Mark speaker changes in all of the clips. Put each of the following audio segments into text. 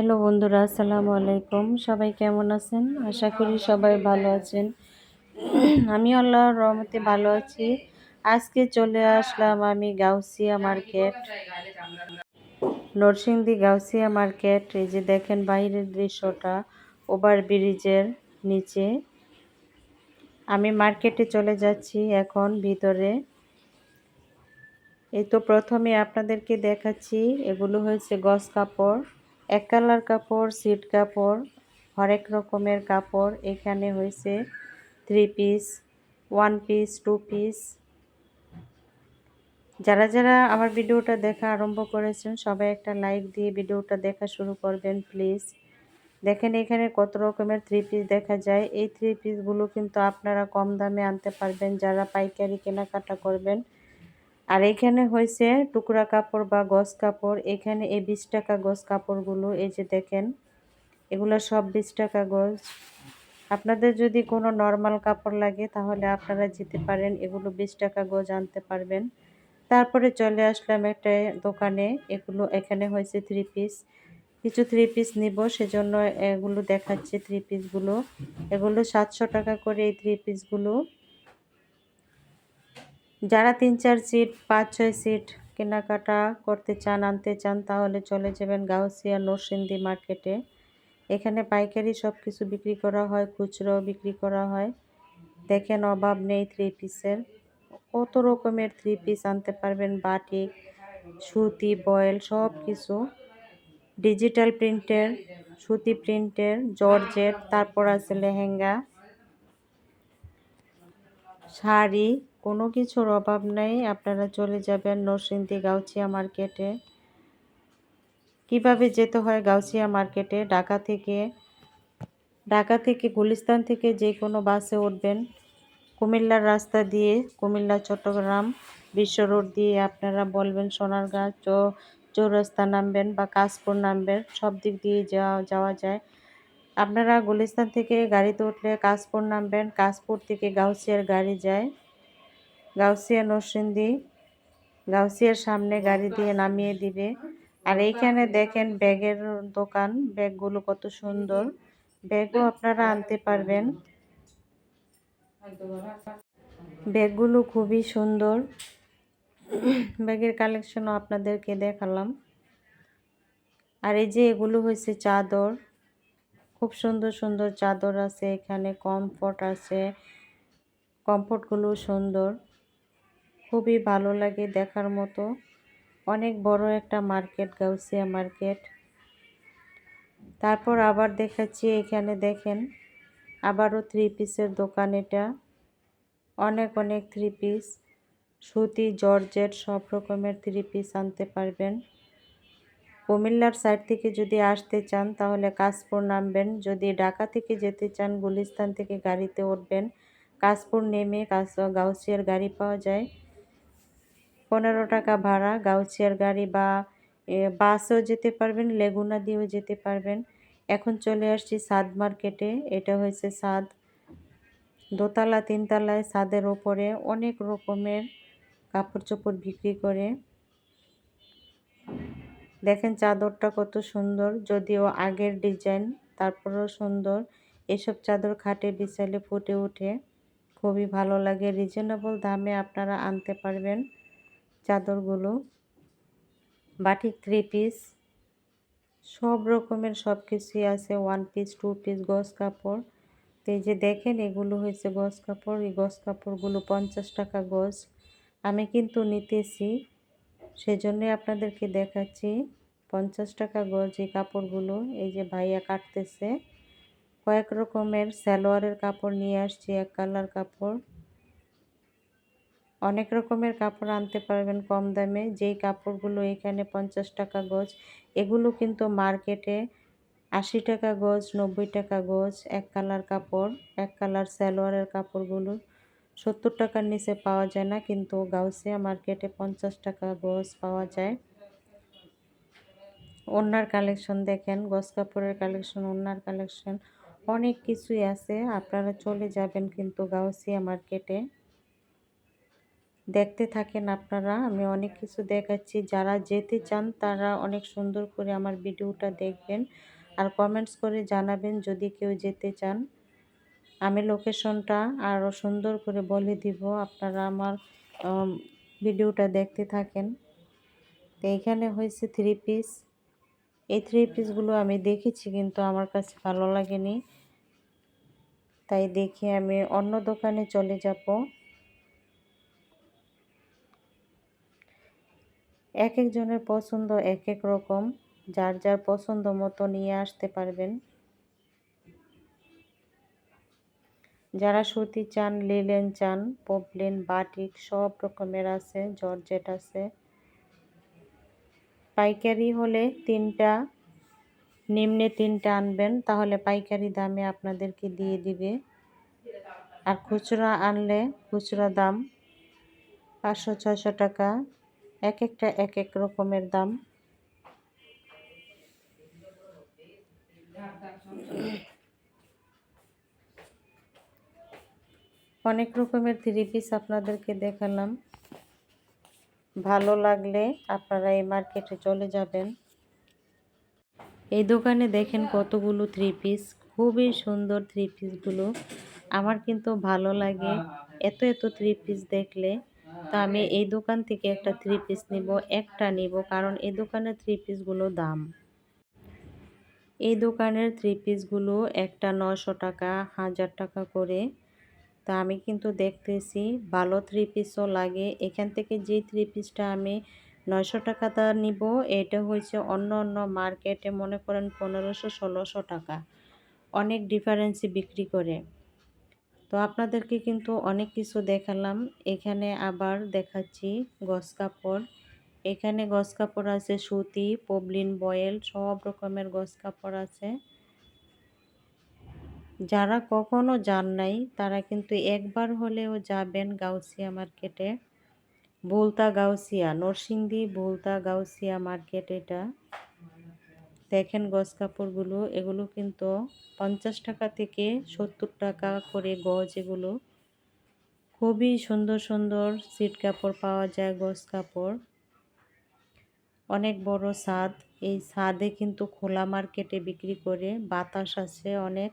Speaker 1: Hello বন্ধুরা, আসসালামু আলাইকুম। সবাই কেমন আছেন? আশা করি সবাই ভালো আছেন। আমি আল্লাহর রহমতে ভালো আছি। আজকে চলে আসলাম আমি গাউসিয়া মার্কেট। নরসিংদী গাউসিয়া মার্কেট। এই যে দেখেন বাইরের দৃশ্যটা ওভার ব্রিজের নিচে। আমি মার্কেটে চলে যাচ্ছি এখন ভিতরে। এই তো প্রথমে আপনাদেরকে দেখাচ্ছি, এগুলো হয়েছে গস কাপড়। এক কালার কাপড় সিট কাপড়, হরেক রকমের কাপড়। এখানে হয়েছে three piece one piece two piece যারা যারা আমার ভিডিওটা দেখা আরম্ভ করেছেন, সবাই একটা লাইক দিয়ে ভিডিওটা দেখা শুরু করবেন প্লিজ দেখেন এখানে কত রকমের থ্রি পিস দেখা যায়। এই থ্রি পিসগুলো কিন্তু আপনারা কম দামে আনতে পারবেন, যারা পাইকারি কেনাকাটা করবেন। আর এখানে হয়েছে টুকরা কাপড় বা গস কাপড়। এখানে এই বিশ টাকা গজ কাপড়গুলো, এই যে দেখেন, এগুলো সব বিশ টাকা গজ। আপনাদের যদি কোনো নর্মাল কাপড় লাগে, তাহলে আপনারা যেতে পারেন, এগুলো বিশ টাকা গজ আনতে পারবেন। তারপরে চলে আসলাম একটা দোকানে, এগুলো এখানে হয়েছে থ্রি পিস কিছু থ্রি পিস নিব, সেজন্য এগুলো দেখাচ্ছে থ্রি পিসগুলো এগুলো সাতশো টাকা করে এই থ্রি পিসগুলো যারা তিন, চার সিট পাঁচ, ছয় সিট কেনাকাটা করতে চান, আনতে চান, তাহলে চলে যাবেন গাউসিয়া নরসিংদী মার্কেটে এখানে পাইকারি সব কিছু বিক্রি করা হয়, খুচরো বিক্রি করা হয়। দেখেন অভাব নেই থ্রি পিসের কত রকমের থ্রি পিস আনতে পারবেন বাটিক সুতি, বয়েল সব কিছু ডিজিটাল প্রিন্টের সুতি প্রিন্টের জর্জেট, তারপর আছে লেহেঙ্গা, শাড়ি। কোনো কিছুর অভাব নেই, আপনারা চলে যাবেন নরসিংদী গাউছিয়া মার্কেটে। কীভাবে যেতে হয় গাউছিয়া মার্কেটে? ঢাকা থেকে ঢাকা থেকে গুলিস্তান থেকে যে কোনো বাসে উঠবেন। কুমিল্লার রাস্তা দিয়ে, কুমিল্লা, চট্টগ্রাম বিশ্ব রোড দিয়ে আপনারা বলবেন সোনারগাঁ, চৌ, চৌরাস্তা নামবেন বা কাশপুর নামবেন, সব দিক দিয়ে যাওয়া যাওয়া যায়। আপনারা গুলিস্তান থেকে গাড়িতে উঠলে কাশপুর নামবেন, কাশপুর থেকে গাউসিয়ার গাড়ি যায়। গাউসিয়া নরসিংদী, গাউসিয়ার সামনে গাড়ি দিয়ে নামিয়ে দিবে। আর এইখানে দেখেন ব্যাগের দোকান, ব্যাগগুলো কত সুন্দর। ব্যাগও আপনারা আনতে পারবেন। ব্যাগগুলো খুবই সুন্দর। ব্যাগের কালেকশনও আপনাদেরকে দেখালাম। আর এই যে এগুলো হয়েছে চাদর। খুব সুন্দর সুন্দর চাদর আছে এখানে, কমফোর্ট আছে। কমফোর্টগুলো সুন্দর। খুবই ভালো লাগে দেখার মতো। অনেক বড় একটা মার্কেট, গাউসিয়া মার্কেট। তারপর আবার দেখাচ্ছি, এখানে দেখেন আবারও থ্রি পিসের দোকান এটা। অনেক অনেক থ্রি পিস সুতি, জর্জেট, সব রকমের থ্রি পিস আনতে পারবেন। কুমিল্লার সাইড থেকে যদি আসতে চান, তাহলে কাশপুর নামবেন। যদি ঢাকা থেকে যেতে চান, গুলিস্তান থেকে গাড়িতে উঠবেন। কাশপুর নেমে কাশ গাউসিয়ার গাড়ি পাওয়া যায়। পনেরো টাকা ভাড়া, গাউছিয়ার গাড়ি বা বাসেও যেতে পারবেন, লেগুনা দিয়েও যেতে পারবেন। এখন চলে আসছি সাদ মার্কেটে, এটা হয়েছে সাদ। দোতলা, তিনতলায় সাদের ওপরে অনেক রকমের কাপড় চোপড় বিক্রি করে। দেখেন চাদরটা কত সুন্দর, যদিও আগের ডিজাইন, তারপরেও সুন্দর। এসব চাদর খাটে বিছাইলে ফুটে ওঠে, খুবই ভালো লাগে, রিজনেবল দামে আপনারা আনতে পারবেন। চাদরগুলো বাটিক থ্রি পিস সব রকমের সব কিছুই আছে ওয়ান পিস টু পিস গস কাপড়। তো এই যে দেখেন, এগুলো হয়েছে গস কাপড়, এই গস কাপড়গুলো পঞ্চাশ টাকা গজ আমি কিন্তু নিতেছি, সেজন্যই আপনাদেরকে দেখাচ্ছি, পঞ্চাশ টাকা গজ এই কাপড়গুলো। এই যে ভাইয়া কাটতেছে, কয়েক রকমের সালোয়ারের কাপড় নিয়ে আসছি, এক কালার কাপড়। অনেক রকমের কাপড় আনতে পারবেন কম দামে। যেই কাপড়গুলো এখানে পঞ্চাশ টাকা গজ, এগুলো কিন্তু মার্কেটে আশি টাকা গজ, নব্বই টাকা গজ, এক কালার কাপড়, এক কালার সালোয়ারের কাপড়গুলো। সত্তর টাকার নিচে পাওয়া যায় না, কিন্তু গাউসিয়া মার্কেটে পঞ্চাশ টাকা গজ পাওয়া যায়। ওনার কালেকশন দেখেন, গজ কাপড়ের কালেকশন ওনার কালেকশন, অনেক কিছুই আছে। আপনারা চলে যাবেন কিন্তু গাউসিয়া মার্কেটে। দেখতে থাকেন আপনারা, আমি অনেক কিছু দেখাচ্ছি। যারা যেতে চান, তারা অনেক সুন্দর করে আমার ভিডিওটা দেখবেন আর কমেন্টস করে জানাবেন যদি কেউ যেতে চান। আমি লোকেশনটা আরও সুন্দর করে বলে দিব, আপনারা আমার ভিডিওটা দেখতে থাকেন। তো এইখানে হয়েছে থ্রি পিস এই থ্রি পিসগুলো আমি দেখেছি কিন্তু আমার কাছে ভালো লাগেনি। তাই দেখে আমি অন্য দোকানে চলে যাব। এক একজনের পছন্দ এক এক রকম, যার যার পছন্দ মতো নিয়ে আসতে পারবেন। যারা সুতি চান, লিলেন চান, পপলিন, বাটিক, সব রকমের আছে, জর্জেট আছে। পাইকারি হলে তিনটা, নিম্নে তিনটা আনবেন, তাহলে পাইকারি দামে আপনাদেরকে দিয়ে দিবে। আর খুচরা আনলে খুচরা দাম পাঁচশো, ছয়শো টাকা। এক একটা, এক এক রকমের দাম। অনেক রকমের থ্রি পিস আপনাদেরকে দেখালাম। ভালো লাগলে আপনারা এই মার্কেটে চলে যাবেন। এই দোকানে দেখেন কতগুলো থ্রি পিস খুবই সুন্দর থ্রি পিসগুলো আমার কিন্তু ভালো লাগে এত এত থ্রি পিস দেখলে। তো আমি এই দোকান থেকে একটা থ্রি পিস নিব, একটা নিব, কারণ এই দোকানের থ্রি পিসগুলো দাম। এই দোকানের থ্রি পিসগুলো একটা নশো টাকা, হাজার টাকা করে। তা আমি কিন্তু দেখতেছি ভালো থ্রি পিসও লাগে। এখান থেকে যে থ্রি পিসটা আমি নয়শো টাকাটা নিব, এটা হয়েছে অন্য অন্য মার্কেটে মনে করেন পনেরোশো, ষোলোশো টাকা। অনেক ডিফারেন্সই বিক্রি করে। তো আপনাদেরকে কিন্তু অনেক কিছু দেখালাম। এখানে আবার দেখাচ্ছি গস কাপড়। এখানে গস কাপড় আছে, সুতি, পবলিন বয়েল, সব রকমের গস কাপড় আছে। যারা কখনো যান নাই, তারা কিন্তু একবার হলেও যাবেন গাউসিয়া মার্কেটে। বুলতা গাউসিয়া, নরসিংদী বুলতা গাউসিয়া মার্কেট এটা। দেখেন গজ কাপড়গুলো, এগুলো কিন্তু পঞ্চাশ টাকা থেকে সত্তর টাকা করে গজ এগুলো। খুবই সুন্দর সুন্দর সিট কাপড় পাওয়া যায় গজ কাপড়। অনেক বড় ছাদ এই ছাদে কিন্তু খোলা মার্কেটে বিক্রি করে বাতাস আছে অনেক।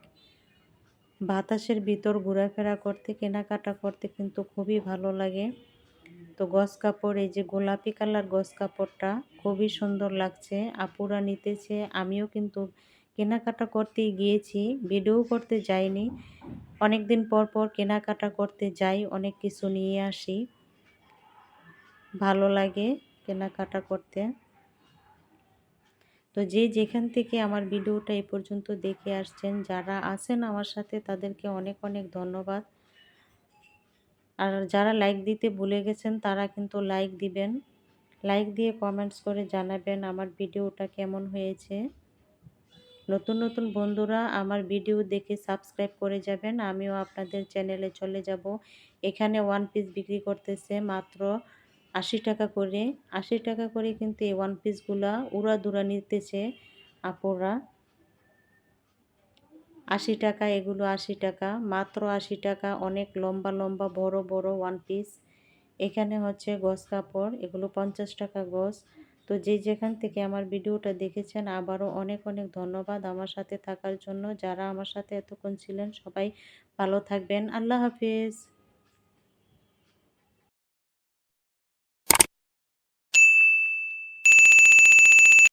Speaker 1: বাতাসের ভিতর ঘোরাফেরা করতে, কেনাকাটা করতে কিন্তু খুবই ভালো লাগে। তো গস কাপড়, এই যে গোলাপি কালার গস কাপড়টা খুবই সুন্দর লাগছে। আপুরা নিতেছে, আমিও কিন্তু কেনাকাটা করতে গিয়েছি, ভিডিও করতে যাইনি। অনেক দিন পর পর কেনাকাটা করতে যাই, অনেক কিছু নিয়ে আসি। ভালো লাগে কেনাকাটা করতে। তো যে যেখান থেকে আমার ভিডিওটা এই পর্যন্ত দেখে আসছেন, যারা আছেন আমার সাথে, তাদেরকে অনেক অনেক ধন্যবাদ। আর যারা লাইক দিতে ভুলে গেছেন, তারা কিন্তু লাইক দিবেন। লাইক দিয়ে কমেন্টস করে জানাবেন আমার ভিডিওটা কেমন হয়েছে। নতুন নতুন বন্ধুরা আমার ভিডিও দেখে সাবস্ক্রাইব করে যাবেন। আমিও আপনাদের চ্যানেলে চলে যাব। এখানে ওয়ান পিস বিক্রি করতেছে মাত্র আশি টাকা করে। আশি টাকা করে কিন্তু এই ওয়ান পিসগুলা উড়া দুরা নিতেছে আপুরা। আশি টাকা, এগুলো আশি টাকা, মাত্র আশি টাকা, অনেক লম্বা লম্বা, বড় বড় ওয়ান পিস এখানে হচ্ছে গস কাপড়, এগুলো পঞ্চাশ টাকা গস। তো যে যেখান থেকে আমার ভিডিওটা দেখেছেন, আবারও অনেক অনেক ধন্যবাদ আমার সাথে থাকার জন্য। যারা আমার সাথে এতক্ষণ ছিলেন, সবাই ভালো থাকবেন। আল্লাহ হাফিজ।